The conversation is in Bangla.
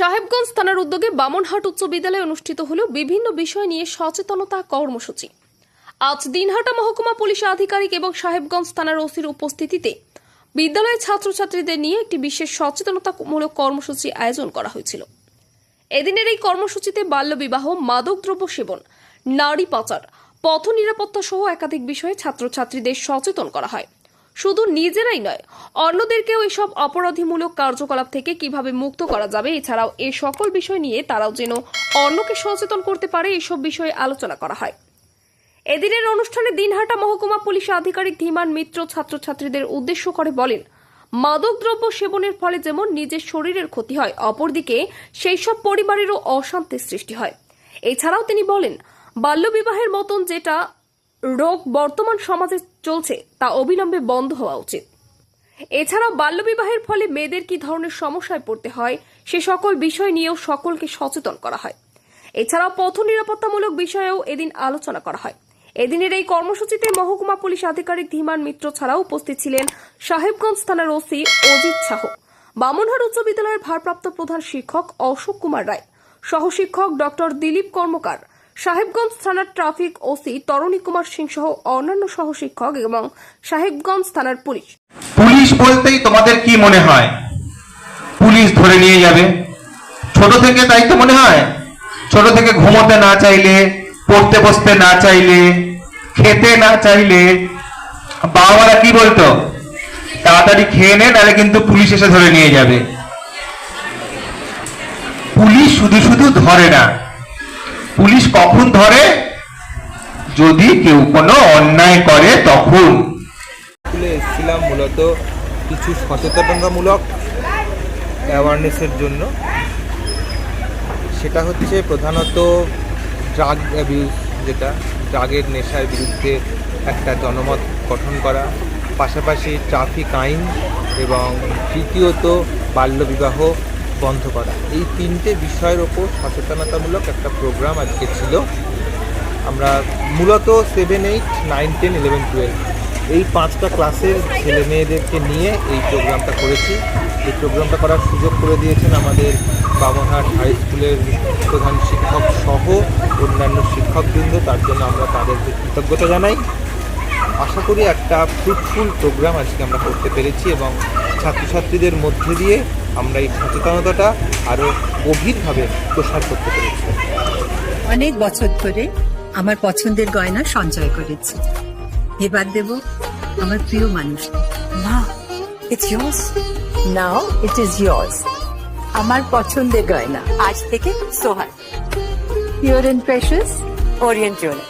সাহেবগঞ্জ থানার উদ্যোগে বামনহাট উচ্চ বিদ্যালয়ে অনুষ্ঠিত হল বিভিন্ন বিষয় নিয়ে সচেতনতা কর্মসূচি। আজ দিনহাটা মহকুমা পুলিশ আধিকারিক এবং সাহেবগঞ্জ থানার ওসির উপস্থিতিতে বিদ্যালয়ের ছাত্রছাত্রীদের নিয়ে একটি বিশেষ সচেতনতামূলক কর্মসূচি আয়োজন করা হয়েছিল। এদিনের এই কর্মসূচিতে বাল্যবিবাহ, মাদকদ্রব্য সেবন, নারী পাচার পথ নিরাপত্তা সহ একাধিক বিষয়ে ছাত্রছাত্রীদের সচেতন করা হয়। শুধু নিজেরাই নয়, অন্যদেরকেও এসব অপরাধীমূলক কার্যকলাপ থেকে কীভাবে মুক্ত করা যাবে এছাড়াও এই সকল বিষয় নিয়ে তারাও যেন অন্যকে সচেতন করতে পারে, এসব বিষয়ে আলোচনা করা হয়। এদিনের অনুষ্ঠানে দিনহাটা মহকুমা পুলিশ আধিকারিক ধীমান মিত্র ছাত্রছাত্রীদের উদ্দেশ্য করে বলেন, মাদকদ্রব্য সেবনের ফলে যেমন নিজের শরীরের ক্ষতি হয়, অপরদিকে সেই সব পরিবারেরও অশান্তির সৃষ্টি হয়। এছাড়াও তিনি বলেন, বাল্যবিবাহের মতন যেটা রোগ বর্তমান সমাজে চলছে তা অবিলম্বে বন্ধ হওয়া উচিত। এছাড়াও বাল্যবিবাহের ফলে মেয়েদের কি ধরনের সমস্যায় পড়তে হয়, সে সকল বিষয় নিয়েও সকলকে সচেতন করা হয়। এছাড়াও পথ নিরাপত্তামূলক বিষয়েও এদিন আলোচনা করা হয়। এদিনের এই কর্মসূচিতে মহকুমা পুলিশ আধিকারিক ধীমান মিত্র ছাড়াও উপস্থিত ছিলেন সাহেবগঞ্জ থানার ওসি অজিত শাহ বামনহাট উচ্চ বিদ্যালয়ের ভারপ্রাপ্ত প্রধান শিক্ষক অশোক কুমার রায়, সহশিক্ষক ডক্টর দিলীপ কর্মকার সাহেবগঞ্জ থানার ট্রাফিক ওসি তরণী কুমার সিং সহ অন্যান্য সহশিক্ষক এবং সাহেবগঞ্জ থানার পুলিশ। পুলিশ বলতেই তোমাদের কি মনে হয়? পুলিশ ধরে নিয়ে যাবে। ছোট থেকে তাই তো মনে হয়? ছোট থেকে ঘুমোতে না চাইলে, পড়তে বসতে না চাইলে, খেতে না চাইলে, বাবারা কি বলতো? তাড়াতাড়ি খেয়ে নে, নাহলে কিন্তু পুলিশ এসে ধরে নিয়ে যাবে। পুলিশ শুধু শুধু ধরে না। পুলিশ কখন ধরে? যদি কেউ কোনো অন্যায় করে, তখন। এসেছিলাম মূলত কিছু সচেতনতামূলক অ্যাওয়ারনেসের জন্য। সেটা হচ্ছে প্রধানত ড্রাগ অ্যাবিউজ যেটা ড্রাগের নেশার বিরুদ্ধে একটা জনমত গঠন করা, পাশাপাশি ট্রাফিক আইন এবং তৃতীয়ত বাল্যবিবাহ বন্ধ করা। এই তিনটে বিষয়ের ওপর সচেতনতামূলক একটা প্রোগ্রাম আজকে ছিল। আমরা মূলত seven eight nine ten eleven twelve এই পাঁচটা ক্লাসের ছেলে মেয়েদেরকে নিয়ে এই প্রোগ্রামটা করেছি। এই প্রোগ্রামটা করার সুযোগ করে দিয়েছেন আমাদের বামনহাট হাই স্কুলের প্রধান শিক্ষক সহ অন্যান্য শিক্ষকবৃন্দ। তার জন্য আমরা তাদেরকে কৃতজ্ঞতা জানাই। আশা করি একটা ফ্রুটফুল প্রোগ্রাম আজকে আমরা করতে পেরেছি এবং ছাত্রছাত্রীদের মধ্যে দিয়ে আমরা এই সচেতনতাটা আরও গভীরভাবে প্রসার করতে পেরেছি। অনেক বছর ধরে আমার পছন্দের গয়না সঞ্চয় করেছি। এবার দেব আমার প্রিয় মানুষ। না it's yours. Now it is yours. আমার পছন্দের গয়না। আজ থেকে Sohan pure and precious Orient Jewellers